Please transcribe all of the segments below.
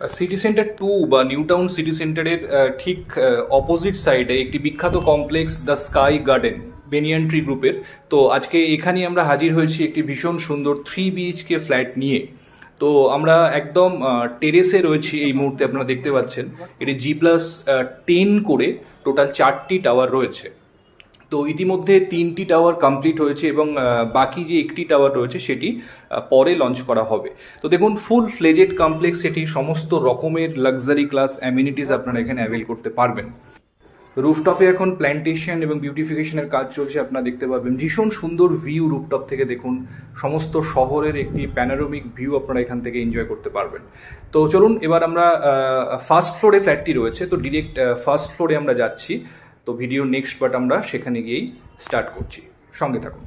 City centre two বা new town city সেন্টারের ঠিক অপোজিট সাইডে একটি বিখ্যাত complex the sky garden banyan tree গ্রুপের তো আজকে এখানেই আমরা হাজির হয়েছি একটি ভীষণ সুন্দর থ্রি বিএইচকে ফ্ল্যাট নিয়ে। তো আমরা একদম টেরেসে রয়েছি এই মুহূর্তে, আপনারা দেখতে পাচ্ছেন। এটি জি প্লাস টেন করে টোটাল চারটি টাওয়ার রয়েছে। তো ইতিমধ্যে তিনটি টাওয়ার কমপ্লিট হয়েছে এবং বাকি যে একটি টাওয়ার রয়েছে সেটি পরে লঞ্চ করা হবে। তো দেখুন ফুল ফ্লেজেড কমপ্লেক্স সেটি সমস্ত রকমের লাক্সারি ক্লাস অ্যামিনিটিস আপনারা এখানে অ্যাভেল করতে পারবেন। রুফটপে এখন প্ল্যান্টেশন এবং বিউটিফিকেশনের কাজ চলছে, আপনারা দেখতে পাবেন। ভীষণ সুন্দর ভিউ রুফটপ থেকে দেখুন, সমস্ত শহরের একটি প্যানোরামিক ভিউ আপনারা এখান থেকে এনজয় করতে পারবেন। তো চলুন, এবার আমরা ফার্স্ট ফ্লোরে ফ্ল্যাটটি রয়েছে, তো ডিরেক্ট ফার্স্ট ফ্লোরে আমরা যাচ্ছি। তো ভিডিও নেক্সট পার্ট আমরা সেখানে গিয়েই স্টার্ট করছি। সঙ্গে থাকুন।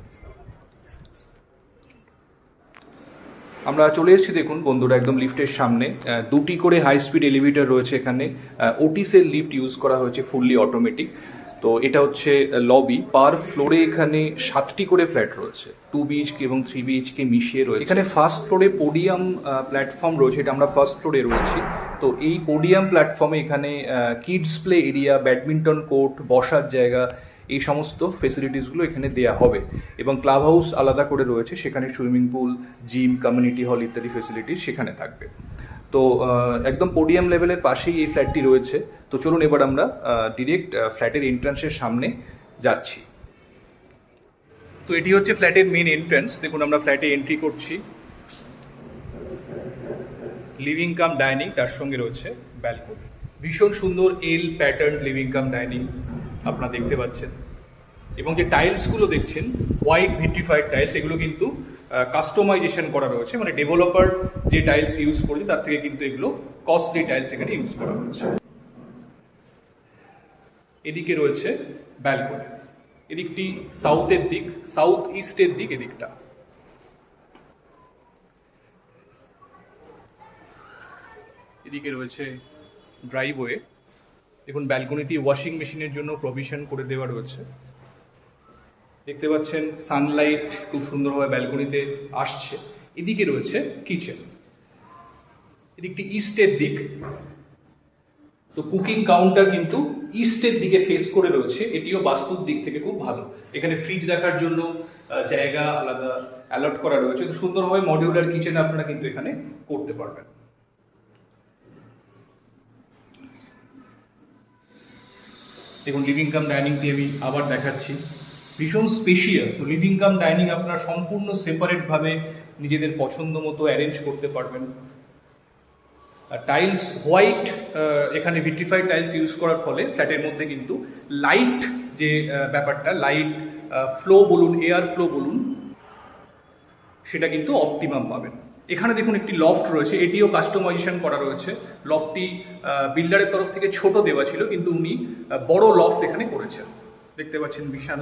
আমরা চলে এসেছি দেখুন, বন্ধুরা একদম লিফটের সামনে। দুটি করে হাই স্পিড এলিভেটর রয়েছে এখানে। ওটিসের লিফট ইউজ করা হয়েছে ফুললি অটোমেটিক তো এটা হচ্ছে লবি পার ফ্লোরে এখানে সাতটি করে ফ্ল্যাট রয়েছে। টু বিএইচকে এবং থ্রি বিএইচকে মিশিয়ে রয়েছে। এখানে ফার্স্ট ফ্লোরে পোডিয়াম প্ল্যাটফর্ম রয়েছে। এটা আমরা ফার্স্ট ফ্লোরে রয়েছি। তো এই পোডিয়াম প্ল্যাটফর্মে এখানে kids play area badminton court বসার জায়গা, এই সমস্ত ফেসিলিটিসগুলো এখানে দেয়া হবে। এবং ক্লাব হাউস আলাদা করে রয়েছে, সেখানে swimming pool gym community hall ইত্যাদি ফেসিলিটি সেখানে থাকবে। তো একদম পোডিয়াম লেভেলের পাশেই এই ফ্ল্যাটটি রয়েছে। তো চলুন এবার আমরা ডিরেক্ট ফ্ল্যাটের এন্ট্রান্সের সামনে যাচ্ছি। তো এটি হচ্ছে ফ্ল্যাটের মেন এন্ট্রান্স দেখুন, আমরা ফ্ল্যাটে এন্ট্রি করছি। লিভিং কাম ডাইনিং তার সঙ্গে রয়েছে ব্যালকনি ভীষণ সুন্দর L pattern living cum dining আপনারা দেখতে পাচ্ছেন। এবং যে টাইলসগুলো দেখছেন হোয়াইট ভিট্রিফাইড টাইলস এগুলো কিন্তু কাস্টমাইজেশন করা রয়েছে। মানে ডেভেলপার যে টাইলস ইউজ করছে, তার থেকে কিন্তু এগুলো কস্টলি টাইলস এখানে ইউজ করা হয়েছে এদিকে রয়েছে ব্যালকনি এদিকটি সাউথের দিক সাউথ ইস্টের দিক এদিকটা। এদিকে রয়েছে ড্রাইভওয়ে দেখুন ব্যালকনিতে ওয়াশিং মেশিনের জন্য প্রভিশন করে দেওয়া রয়েছে। দেখতে পাচ্ছেন সানলাইট খুব সুন্দরভাবে ব্যালকনিতে আসছে। এদিকে রয়েছে কিচেন এদিকটি ইস্টের দিক। তো কুকিং কাউন্টার কিন্তু ইস্টের দিকে ফেস করে রয়েছে। এটিও বাস্তুর দিক থেকে খুব ভালো। এখানে ফ্রিজ রাখার জন্য জায়গা আলাদা অ্যালট করা রয়েছে। তো সুন্দরভাবে মডিউলার কিচেন আপনারা কিন্তু এখানে করতে পারবেন। দেখুন লিভিং কাম ডাইনিংটি আমি আবার দেখাচ্ছি। ভীষণ স্পেশিয়াস তো লিভিং কাম ডাইনিং আপনারা সম্পূর্ণ সেপারেটভাবে নিজেদের পছন্দ মতো অ্যারেঞ্জ করতে পারবেন। আর টাইলস হোয়াইট এখানে ভিট্রিফাইড টাইলস ইউজ করার ফলে ফ্ল্যাটের মধ্যে কিন্তু লাইট যে ব্যাপারটা লাইট ফ্লো বলুন এয়ার ফ্লো বলুন, সেটা কিন্তু অপটিমাম পাবেন। এখানে দেখুন একটি লফট রয়েছে, এটিও কাস্টমাইজেশন করা রয়েছে। লফটটি বিল্ডারের তরফ থেকে ছোট দেওয়া ছিল, কিন্তু উনি বড় লফট এখানে করেছেন। দেখতে পাচ্ছেন বিশাল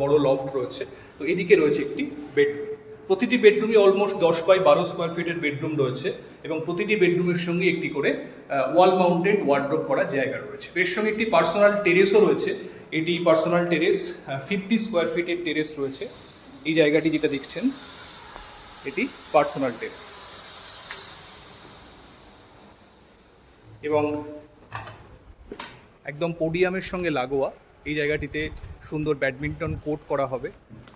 বড় লফট রয়েছে। তো এদিকে রয়েছে একটি বেডরুম প্রতিটি বেডরুমে অলমোস্ট দশ বাই বারো স্কোয়ার ফিটের বেডরুম রয়েছে এবং প্রতিটি বেডরুমের সঙ্গে একটি করে ওয়াল মাউন্টেড ওয়ার্ড্রোপ করার জায়গা রয়েছে। এর সঙ্গে একটি পার্সোনাল টেরেসও রয়েছে। এটি পার্সোনাল টেরেস ফিফটি স্কোয়ার ফিটের টেরেস রয়েছে। এই জায়গাটি যেটা দেখছেন এটি পার্সোনাল টেরেস এবং একদম পোডিয়ামের সঙ্গে লাগোয়া এই জায়গাটিতে সুন্দর ব্যাডমিন্টন কোর্ট করা হবে।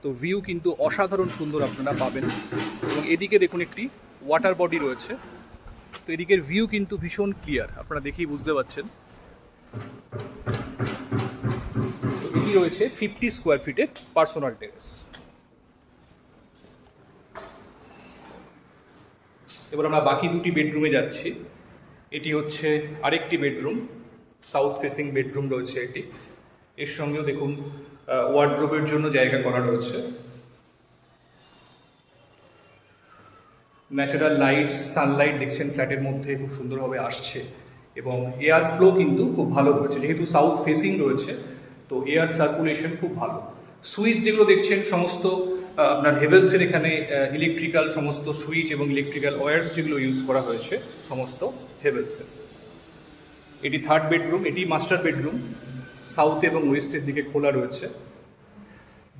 তো ভিউ কিন্তু অসাধারণ সুন্দর আপনারা পাবেন। এবং এদিকে দেখুন একটি ওয়াটার বডি রয়েছে। তো এদিকের ভিউ কিন্তু ভীষণ ক্লিয়ার আপনারা দেখেই বুঝতে পারছেন এটি রয়েছে ফিফটি স্কোয়ার ফিটের পার্সোনাল টেরেস এবার আমরা বাকি দুটি বেডরুমে যাচ্ছি। এটি হচ্ছে আরেকটি বেডরুম সাউথ ফেসিং বেডরুম রয়েছে এটি। এর সঙ্গেও দেখুন ওয়ার্ড্রোবের জন্য জায়গা করা রয়েছে। ন্যাচারাল লাইট সানলাইট দেখছেন ফ্ল্যাটের মধ্যে, খুব সুন্দরভাবে আসছে। এবং এয়ার ফ্লো কিন্তু খুব ভালো রয়েছে যেহেতু সাউথ ফেসিং রয়েছে, তো এয়ার সার্কুলেশন খুব ভালো। সুইচ যেগুলো দেখছেন, সমস্ত আপনার হেভেলসের এখানে ইলেকট্রিক্যাল সমস্ত সুইচ এবং ইলেকট্রিক্যাল ওয়্যার্স যেগুলো ইউজ করা হয়েছে, সমস্ত হেভেলসের। এটি থার্ড বেডরুম এটি মাস্টার বেডরুম সাউথ এবং ওয়েস্টের দিকে খোলা রয়েছে।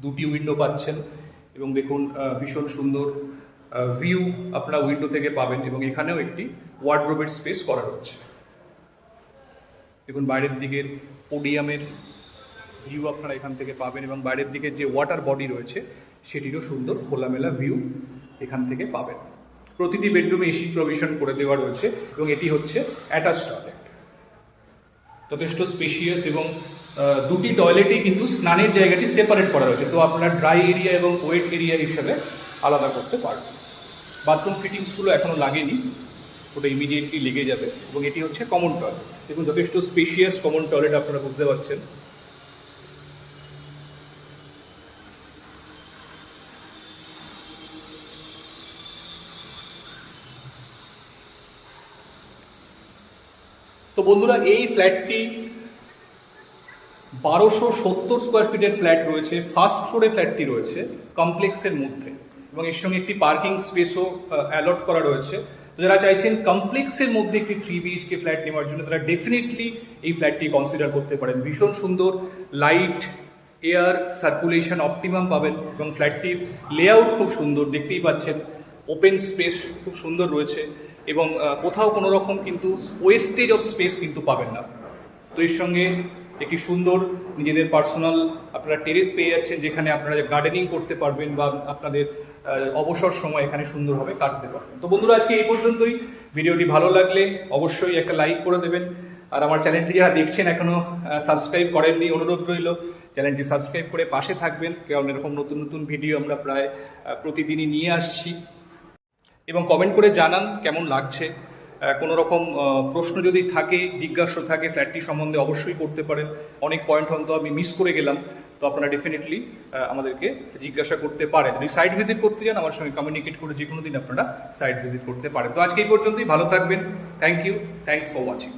দুটি উইন্ডো পাচ্ছেন এবং দেখুন ভীষণ সুন্দর ভিউ আপনারা উইন্ডো থেকে পাবেন এবং এখানেও একটি ওয়ার্ড্রোবের স্পেস করা রয়েছে। দেখুন, বাইরের দিকের পোডিয়ামের ভিউ আপনারা এখান থেকে পাবেন এবং বাইরের দিকে যে ওয়াটার বডি রয়েছে, সেটিরও সুন্দর খোলামেলা ভিউ এখান থেকে পাবেন। প্রতিটি বেডরুমে এসি প্রভিশন করে দেওয়া রয়েছে এবং এটি হচ্ছে অ্যাটাচ টয়লেট যথেষ্ট স্পেশিয়াস এবং দুটি টয়লেটই কিন্তু স্নানের জায়গাটি সেপারেট করা রয়েছে। তো আপনারা ড্রাই এরিয়া এবং ওয়েট এরিয়া হিসাবে আলাদা করতে পারবেন। বাথরুম ফিটিংসগুলো এখনও লাগেনি, ওটা ইমিডিয়েটলি লেগে যাবে এবং এটি হচ্ছে কমন টয়লেট দেখুন, যথেষ্ট স্পেশিয়াস কমন টয়লেট আপনারা বুঝতে পারছেন। তো বন্ধুরা, এই ফ্ল্যাটটি বারোশো সত্তর স্কোয়ার ফিটের ফ্ল্যাট রয়েছে ফার্স্ট ফ্লোরে ফ্ল্যাটটি রয়েছে কমপ্লেক্সের মধ্যে। এবং এর সঙ্গে একটি পার্কিং স্পেসও অ্যালট করা রয়েছে। যারা চাইছেন কমপ্লেক্সের মধ্যে একটি থ্রি বিএইচকে ফ্ল্যাট নেওয়ার জন্য, তারা ডেফিনেটলি এই ফ্ল্যাটটি কনসিডার করতে পারেন। ভীষণ সুন্দর লাইট এয়ার সার্কুলেশন অপটিমাম পাবেন এবং ফ্ল্যাটটির লেআউট খুব সুন্দর, দেখতেই পাচ্ছেন। ওপেন স্পেস খুব সুন্দর রয়েছে। এবং কোথাও কোনো রকম কিন্তু ওয়েস্টেজ অফ স্পেস কিন্তু পাবেন না। তো এর সঙ্গে একটি সুন্দর নিজেদের পার্সোনাল আপনারা টেরেস পেয়ে যাচ্ছেন, যেখানে আপনারা গার্ডেনিং করতে পারবেন বা আপনাদের অবসর সময় এখানে সুন্দরভাবে কাটতে পারবেন। তো বন্ধুরা, আজকে এই পর্যন্তই। ভিডিওটি ভালো লাগলে অবশ্যই একটা লাইক করে দেবেন। আর আমার চ্যানেলটি যারা দেখছেন এখনও সাবস্ক্রাইব করেননি, অনুরোধ রইল চ্যানেলটি সাবস্ক্রাইব করে পাশে থাকবেন। কারণ এরকম নতুন নতুন ভিডিও আমরা প্রায় প্রতিদিনই নিয়ে আসছি। এবং কমেন্ট করে জানান কেমন লাগছে। কোনো রকম প্রশ্ন যদি থাকে, জিজ্ঞাসা থাকে ফ্ল্যাটটি সম্বন্ধে অবশ্যই করতে পারেন। অনেক পয়েন্ট হয়তো আমি মিস করে গেলাম, তো আপনারা ডেফিনেটলি আমাদেরকে জিজ্ঞাসা করতে পারেন। যদি সাইট ভিজিট করতে চান, আমার সঙ্গে কমিউনিকেট করে যে কোনো দিন আপনারা সাইট ভিজিট করতে পারেন। তো আজকে এই পর্যন্তই, ভালো থাকবেন। Thank you thanks for watching